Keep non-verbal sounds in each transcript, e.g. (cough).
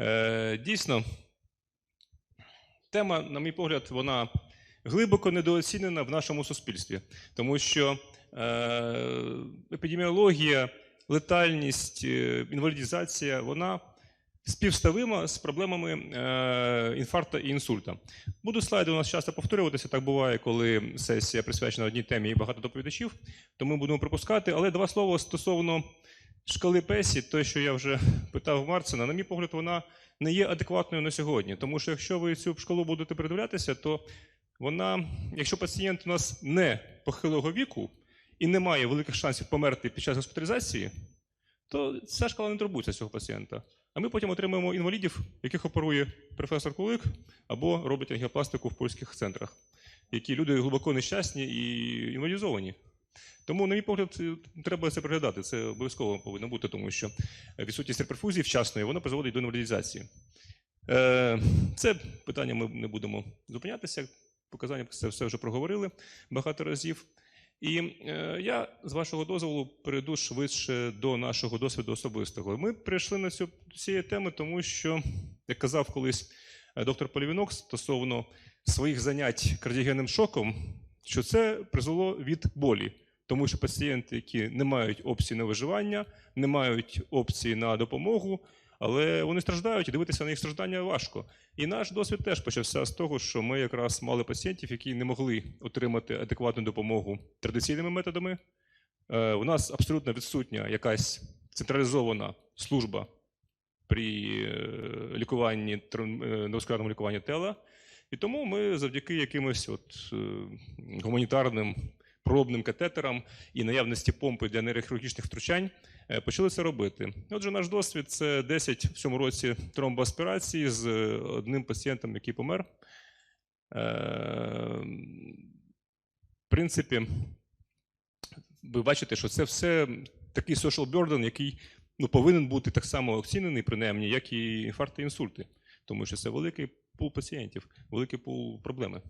Е, Дійсно, тема, на мій погляд, вона глибоко недооцінена в нашому суспільстві, тому що е, епідеміологія, летальність, е, інвалідізація, вона співставима з проблемами інфаркту і інсульта. Буду слайди у нас часто повторюватися. Так буває, коли сесія присвячена одній темі і багато доповідачів, то ми будемо пропускати. Але два слова стосовно шкали Песі, те, що я вже питав Марцина, на мій погляд, вона не є адекватною на сьогодні. Тому що якщо ви цю шкалу будете передивлятися, то вона, якщо пацієнт у нас не похилого віку і не має великих шансів померти під час госпіталізації, то ця шкала не турбується цього пацієнта. А ми потім отримаємо інвалідів, яких оперує професор Кулик або робить ангіопластику в польських центрах, які люди глибоко нещасні і інвалідизовані. Тому, на мій погляд, треба це приглядати. Це обов'язково повинно бути, тому що відсутність реперфузії вчасної вона призводить до інвалідизації. Е, Це питання ми не будемо зупинятися. Показання це все вже проговорили багато разів. І е, я, з вашого дозволу, перейду швидше до нашого досвіду особистого. Ми прийшли на цю цієї теми, тому що, як казав колись е, доктор Полівінок стосовно своїх занять кардіогенним шоком, що це призвело від болі. Тому що пацієнти, які не мають опції на виживання, не мають опції на допомогу, але вони страждають, і дивитися на їх страждання важко. І наш досвід теж почався з того, що ми якраз мали пацієнтів, які не могли отримати адекватну допомогу традиційними методами. Е, У нас абсолютно відсутня якась централізована служба при е, лікуванні е, невоскладному лікуванні тела. І тому ми завдяки якимось от, гуманітарним пробним катетерам і наявності помпи для нейрохірургічних втручань е, почали це робити. Отже, наш досвід це 10 в цьому році тромбоаспірацій з е, одним пацієнтом, який помер. Е, В принципі, ви бачите, що це все такий social burden, який ну, повинен бути так само оцінений, принаймні, як і інфаркти і інсульти, тому що це великий пул пацієнтів, великий пул проблеми.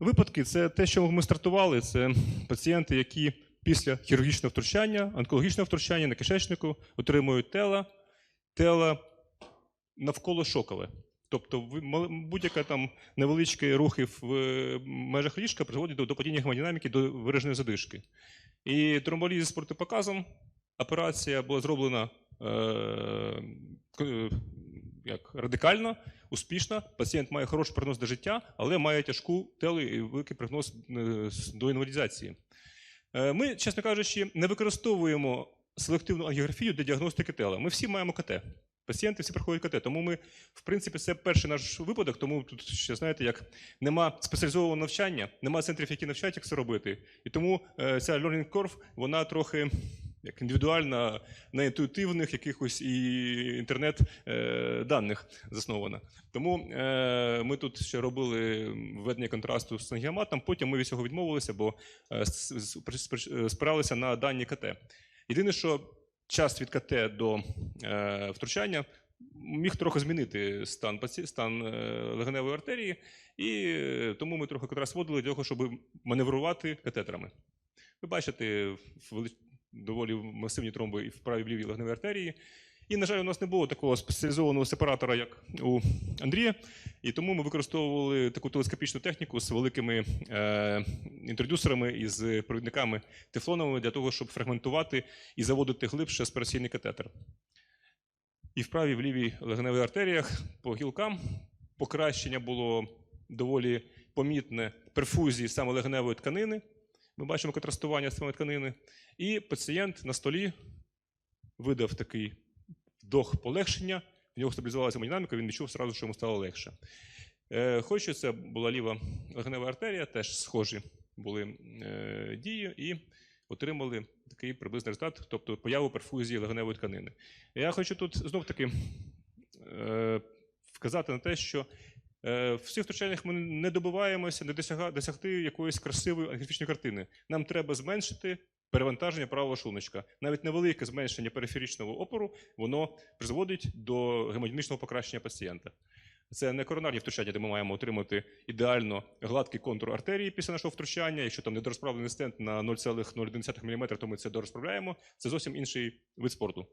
Випадки це те, що ми стартували. Це пацієнти, які після хірургічного втручання, онкологічного втручання на кишечнику отримують тела, тела навколо шокове. Тобто будь-яка там невеличкі рухи в е, межах ліжка призводять до, до падіння гемодинаміки, до вираженої задишки. І тромболіз з протипоказом операція була зроблена е, е, як, радикально, успішна. Пацієнт має хороший прогноз до життя, але має тяжку телу і великий прогноз е, до інвалідизації. Е, Ми, чесно кажучи, не використовуємо селективну ангіографію для діагностики тела. Ми всі маємо КТ. Пацієнти всі проходять КТ. Тому ми, в принципі, це перший наш випадок, тому тут ще знаєте, як нема спеціалізованого навчання, нема центрів, які навчають, як це робити. І тому е, ця learning curve, вона трохи як індивідуальна, на інтуїтивних якихось і інтернет е, заснована. Тому е, ми тут ще робили введення контрасту з ангіоматом, потім ми від цього відмовилися, бо е, спиралися на дані КТ. Єдине, що час від КТ до втручання міг трохи змінити стан, стан легеневої артерії, і тому ми трохи контраст вводили для того, щоб маневрувати катетерами. Ви бачите доволі масивні тромби і в правій в лівій легеневій артерії. І, на жаль, у нас не було такого спеціалізованого сепаратора, як у Андрія, і тому ми використовували таку телескопічну техніку з великими е, інтродюсерами і з провідниками тефлоновими для того, щоб фрагментувати і заводити глибше аспіраційний катетер. І в правій, в лівій легеневій артеріях по гілкам покращення було доволі помітне перфузії саме легеневої тканини. Ми бачимо контрастування саме тканини. І пацієнт на столі видав такий вдох полегшення, в нього стабілізувалася гемодинаміка, він відчув одразу, що йому стало легше. Е, Хоч це була ліва легенева артерія, теж схожі були е, дії, і отримали такий приблизний результат, тобто появу перфузії легеневої тканини. Я хочу тут знов таки е, вказати на те, що в цих втручаннях ми не добиваємося не досягти якоїсь красивої ангіографічної картини. Нам треба зменшити перевантаження правого шлуночка. Навіть невелике зменшення периферичного опору воно призводить до гемодинамічного покращення пацієнта. Це не коронарні втручання, де ми маємо отримати ідеально гладкий контур артерії після нашого втручання. Якщо там недорозправлений стент на 0,01 мм, то ми це дорозправляємо. Це зовсім інший вид спорту.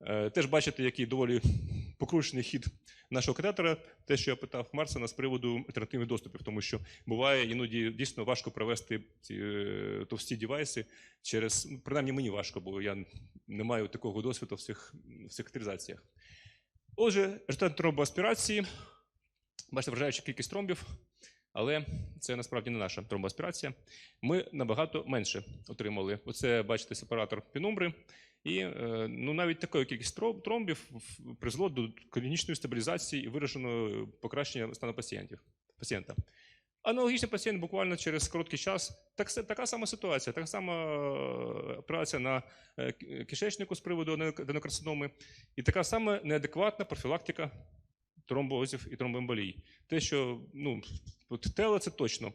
Е, Теж бачите, який доволі (laughs) покручений хід нашого катетера, те, що я питав Марсена з приводу альтернативних доступів, тому що буває іноді дійсно важко провести ці е, товсті девайси через, ну, принаймні мені важко, бо я не маю такого досвіду в цих, в цих категоризаціях. Отже, результат тромбоаспірації. Бачите, вражаюча кількість тромбів, але це насправді не наша тромбоаспірація. Ми набагато менше отримали. Оце, бачите, сепаратор пінумбри. І е, ну, навіть така кількість тромбів призвело до клінічної стабілізації і вираженого покращення стану пацієнтів, пацієнта. Аналогічний пацієнт буквально через короткий час, так, така сама ситуація, така сама е, операція на е, кишечнику з приводу адено- аденокарциноми, і така сама неадекватна профілактика тромбозів і тромбоемболій. Те, що ну, от теле це точно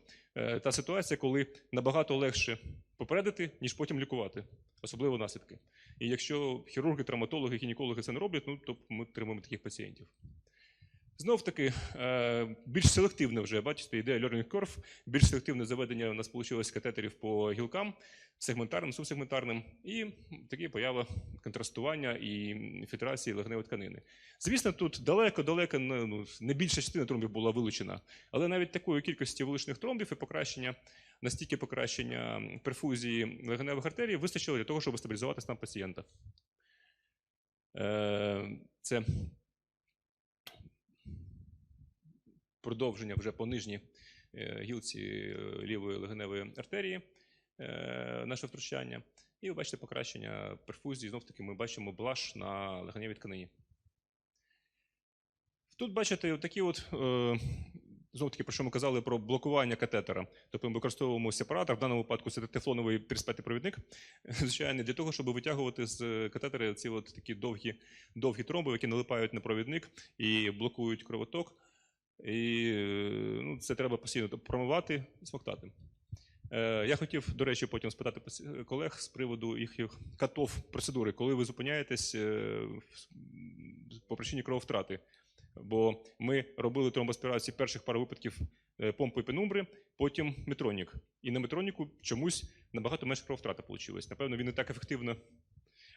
та ситуація, коли набагато легше попередити, ніж потім лікувати, особливо наслідки. І якщо хірурги, травматологи, гінекологи це не роблять, ну то ми тримаємо таких пацієнтів. Знов таки, е, більш селективне вже, бачите, йде learning curve, більш селективне заведення у нас вийшло катетерів по гілкам, сегментарним, субсегментарним, і такі поява контрастування і фільтрації легневої тканини. Звісно, тут далеко-далеко не, ну, більша частина тромбів була вилучена, але навіть такої кількості вилучених тромбів і покращення, настільки покращення перфузії легеневих артерій вистачило для того, щоб стабілізувати стан пацієнта. Е, Це продовження вже по нижній е, гілці е, лівої легеневої артерії е, наше втручання. І ви бачите покращення перфузії. Знов таки ми бачимо блаш на легеневій тканині. Тут бачите такі от. Е, Знов таки, про що ми казали про блокування катетера. Тобто ми використовуємо сепаратор, в даному випадку це тефлоновий 35 провідник, звичайно, для того, щоб витягувати з катетера ці от такі довгі, довгі тромби, які налипають на провідник і блокують кровоток. І е, ну, це треба постійно промивати і смоктати. Е, Я хотів, до речі, потім спитати колег з приводу їхніх катов процедури, коли ви зупиняєтесь е, по причині крововтрати. Бо ми робили тромбоаспірації перших пару випадків е, помпою пенумбри, потім метронік. І на метроніку чомусь набагато менше крововтрата вийшло. Напевно, він не так ефективно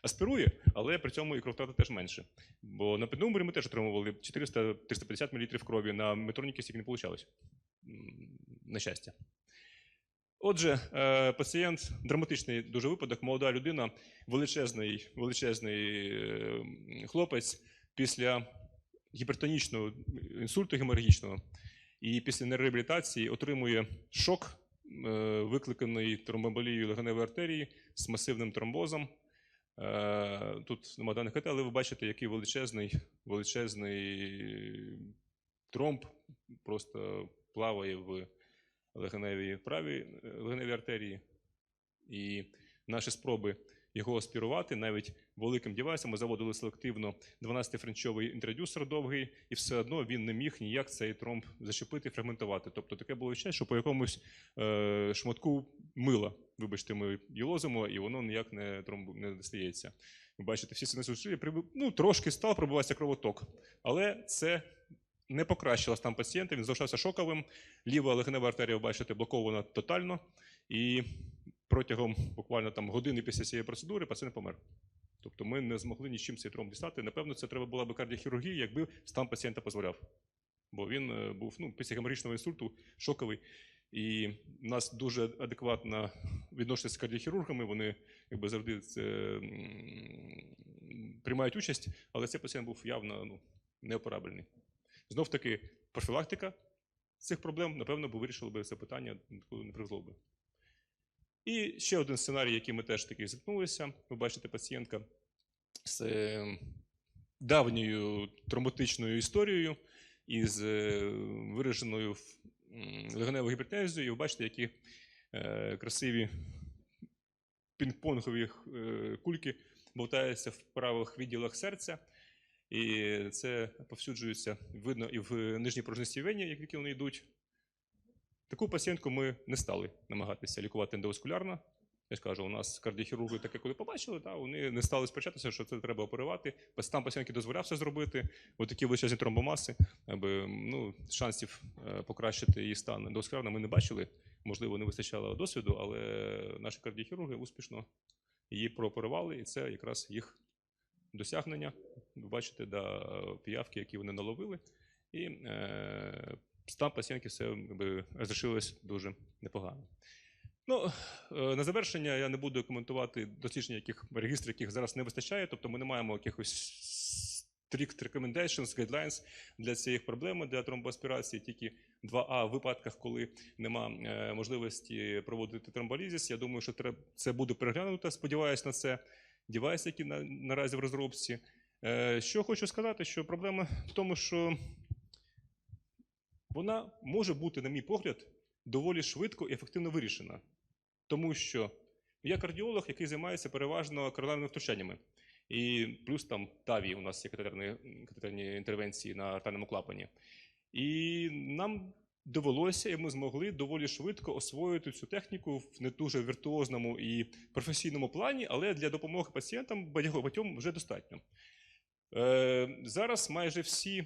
аспірує, але при цьому і крововтрата теж менше. Бо на пенумбрі ми теж отримували 400-350 мл крові, на метроніки стільки не вийшло. На щастя. Отже, е, пацієнт драматичний дуже випадок, молода людина, величезний, величезний е, хлопець після гіпертонічного інсульту геморрагічного і після нейрореабілітації отримує шок, е, викликаний тромбоемболією легеневої артерії з масивним тромбозом. Е, Тут нема даних, але ви бачите, який величезний, величезний тромб просто плаває в легеневій правій е, легеневій артерії. І наші спроби його аспірувати навіть великим девайсом ми заводили селективно 12-френчовий інтродюсер довгий, і все одно він не міг ніяк цей тромб зачепити, фрагментувати. Тобто таке було відчуття, що по якомусь е, шматку мила, вибачте, ми йолозимо, і воно ніяк не тромб не достається. Ви бачите, всі синусові ну, трошки став пробуватися кровоток, але це не покращило стан пацієнта, він залишався шоковим. Ліва легенева артерія, бачите, блокована тотально, і протягом буквально там години після цієї процедури пацієнт помер. Тобто ми не змогли нічим цей тромб дістати. Напевно, це треба була би кардіохірургія, якби стан пацієнта дозволяв. Бо він е, був ну, після геморрагічного інсульту шоковий. І в нас дуже адекватно відношення з кардіохірургами, вони якби завжди це, приймають участь, але цей пацієнт був явно ну, неоперабельний. Знов таки, профілактика цих проблем, напевно, би вирішила би це питання, ніколи не привезло би. І ще один сценарій, який ми теж таки зіткнулися. Ви бачите пацієнтка з е, давньою травматичною історією із е, вираженою м, гіпертензію, і Ви бачите, які е, красиві пінг-понгові е, кульки болтаються в правих відділах серця. І це повсюджується, видно і в нижній порожнистій вені, як які вони йдуть. Таку пацієнтку ми не стали намагатися лікувати ендоваскулярно. Я ж кажу, у нас кардіохірурги таке, коли побачили, та, вони не стали сперечатися, що це треба оперувати. Там пацієнтки дозволяв це зробити. Ось такі величезні тромбомаси, аби ну, шансів е, покращити її стан ендоваскулярно ми не бачили. Можливо, не вистачало досвіду, але наші кардіохірурги успішно її прооперували, і це якраз їх досягнення. Ви бачите, да, піявки, які вони наловили. І е, стан пацієнтки все розрішилось дуже непогано. Ну, е, на завершення я не буду коментувати дослідження, яких регістрів, яких зараз не вистачає. Тобто ми не маємо якихось strict recommendations, guidelines для цієї проблеми для тромбоаспірації, тільки 2А в випадках, коли нема е, можливості проводити тромболізис. Я думаю, що це буде переглянуто. Сподіваюсь на це. Девайс, які на, наразі в розробці. Е, що хочу сказати, що проблема в тому, що вона може бути, на мій погляд, доволі швидко і ефективно вирішена. Тому що я кардіолог, який займається переважно коронарними втручаннями. І плюс там ТАВІ у нас є катетерні, інтервенції на артерному клапані. І нам довелося, і ми змогли доволі швидко освоїти цю техніку в не дуже віртуозному і професійному плані, але для допомоги пацієнтам багатьом вже достатньо. Е, зараз майже всі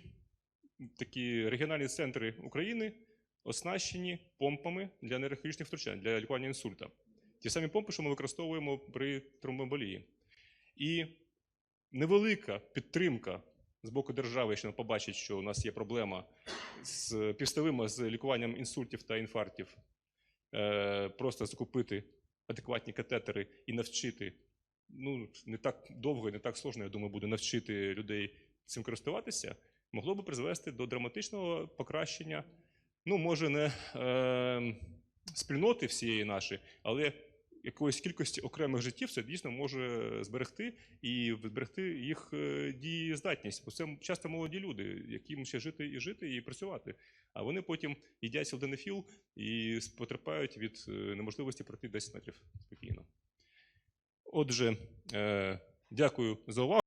такі регіональні центри України оснащені помпами для нейрохірургічних втручань, для лікування інсульта. Ті самі помпи, що ми використовуємо при тромбоемболії. І невелика підтримка з боку держави, якщо побачить, що у нас є проблема з півставима з лікуванням інсультів та інфарктів, е, просто закупити адекватні катетери і навчити. Ну, не так довго і не так сложно, я думаю, буде навчити людей цим користуватися, могло би призвести до драматичного покращення. Ну, може, не е, спільноти всієї нашої, але якоїсь кількості окремих життів це дійсно може зберегти і зберегти їх е, дієздатність. Бо це часто молоді люди, яким ще жити і жити, і працювати. А вони потім їдять сілденефіл і потерпають від е, неможливості пройти 10 метрів спокійно. Отже, е, дякую за увагу.